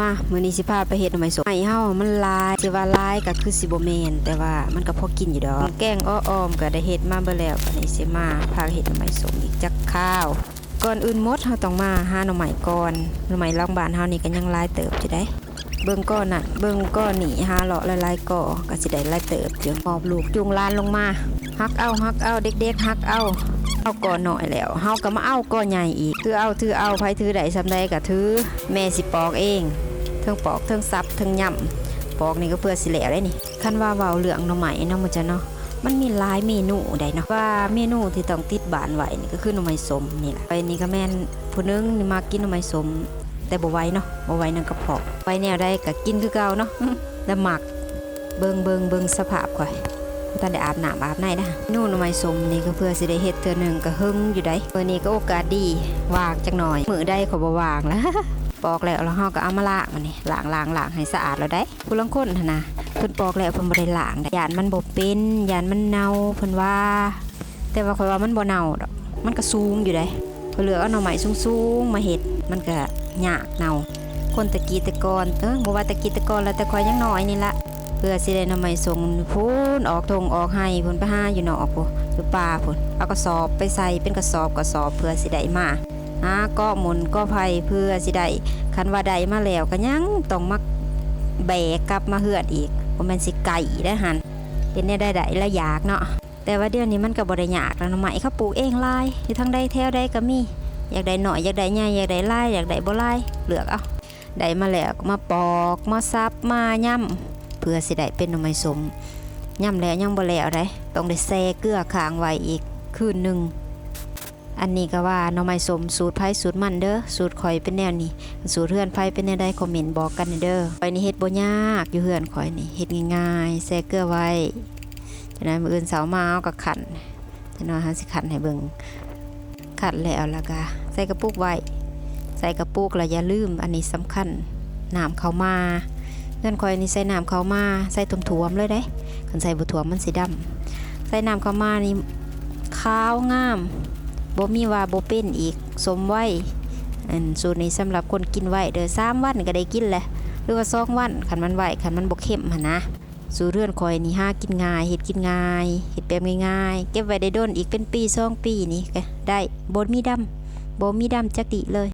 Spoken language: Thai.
มามื้อนี้สิพาไปเฮ็ดหน่อไม้สมไม้เฮามันลายสิว่าลายก็คือสิบ่แม่นแต่ว่ามันก็พอกินอยู่ดอก แกงอ้อมก็ได้เฮ็ดมาเบิดแล้วอันนี้สิมาพาเฮ็ดหน่อไม้สมอีกจักข้าว ก่อนอื่นมดเฮาต้องมาหาหน่อไม้ก่อนหน่อไม้ล่องบ้านเฮานี่ก็ยังลายเติบอยู่ได้ เบิ่งก้อนน่ะเบิ่งก้อนนี่หาเลาะลายๆก่อก็สิได้หลายเติบเดี๋ยวหอบลูกจูงลานลงมาฮักเอาฮักเอาเด็กๆฮักเอาเอาก่อหน่อยแล้วเฮาก็มาเอาก่อใหญ่อีกถือเอาถือเอาไผถือได้ซำใดก็ถือแม่สิปอกเองเทิงปอกเทิงซับเทิงย่ำปอกนี่ก็เพื่อสิแหล้วได้นี่คันว่าเว้าเรื่องหน่อไม้เนาะมันจะเนาะมันมีหลายเมนูได้เนาะว่าเมนูที่ต้องติดบานไว้นี่ก็คือหน่อไม้สมนี่แหละไปนี่ก็แม่นผู้นึงนี่มากินหน่อไม้สม แต่บ่ไหวเนาะบ่ไหวนั่นกระเพาะไว้แนวใดก็กินคือเก่าเนาะแล้วหมักเบิงเบิงเบิงสภาพก่อยบ่ทันได้อาบน้ำอาบในนะนู่นหน่อไม้สมนี่ก็เพื่อสิได้เฮ็ดเทื่อหนึ่งก็หึงอยู่ได้มื้อนี้ก็โอกาสดีวางจักหน่อย มือใดเขาบ่วางแล้วปอกแล้วแล้วเฮาก็เอามาล้างมันนี่ล้างล้างล้างให้สะอาดแล้วได้ผู้ลังคนนะเพิ่นปอกแล้วเพิ่นบ่ได้ล้างยานมันบ่เป็นยานมันเน่าเพิ่นว่า แต่ว่าข่อยว่ามันบ่เน่าดอกมันก็สูงอยู่ได้เพิ่นเลือเอาหน่อไม้สูงๆมาเฮ็ดมันก็ ยากเนาคนตะกี้ตะกอนเออบ่ว่าตะกี้ตะกอนแล้วแต่ข่อยยังน้อยนี่ละเพื่อสิได้น่อไมส่งพูนออกทงออกให้พุ่นไปหาอยู่นอกพุ่นอยู่ป่าพุ่นเอากระสอบไปใส่เป็นกระสอบกระสอบเพื่อสิได้มาหาก็หมุนก็ไผเพื่อสิได้คันว่าได้มาแล้วก็ยังต้องมาแบกกลับมาเฮือดอีกบ่แม่นสิไก่ได้หันเป็นแน่ได้ได้ละอยากเนาะแต่ว่าเดี๋ยวนี้มันก็บ่ได้ยากแล้วน่อไม้เขาปลูกเองลายอยู่ทางใดแถวใดก็มี อยากได้หน่อยอยากได้ใหญ่อยากได้หลายอยากได้บ่หลายเลือกเอาได้มาแล้วก็มาปอกมาซับมาย่ำเพื่อสิได้เป็นหน่อไม้สมย่ำแล้วยังบ่แล้วได้ต้องได้แซ่เกลือค้างไว้อีกคืนหนึ่งอันนี้ก็ว่าหน่อไม้สมสูตรไผสูตรมันเด้อสูตรข่อยเป็นแนวนี้ สูตรเฮือนไผเป็นแนวใดคอมเมนต์บอกกันเด้อข่อยนี่เฮ็ดบ่ยากอยู่เฮือนข่อยนี่เฮ็ดง่ายๆแซ่เกลือไว้ฉะนั้นมื้ออื่นเสาร์มาเอาก็ขันฉะนั้นหาสิขันให้เบิ่ง ขันแล้วล้วก็ใส่กระปุกไว้ ใส่กระปุกแล้วอย่าลืม อันนี้สำคัญน้ำเขามาเงื่อนคอยนี่ใส่น้ำเขามาใส่ถ่วมเลยเด้คันใส่บุถ่วมมันสีดำใส่น้ำเขามานี่ขาวงามบ่มีว่าบ่เป็นอีกสมไว้อันสูตรนี้สำหรับคนกินไว้เด้อสามวันก็ได้กินแหละหรือว่าสองวันคันมันไว้คันมันบ่เข้มหั่นนะ สู่เรือนคอยนี่หากินง่ายเห็ดกินง่ายเห็ดแบบง่ายๆ เก็บไว้ได้โดนอีกเป็นปีสองปีนี่ก็ได้บนมีดำบ่มีดำจักติเลย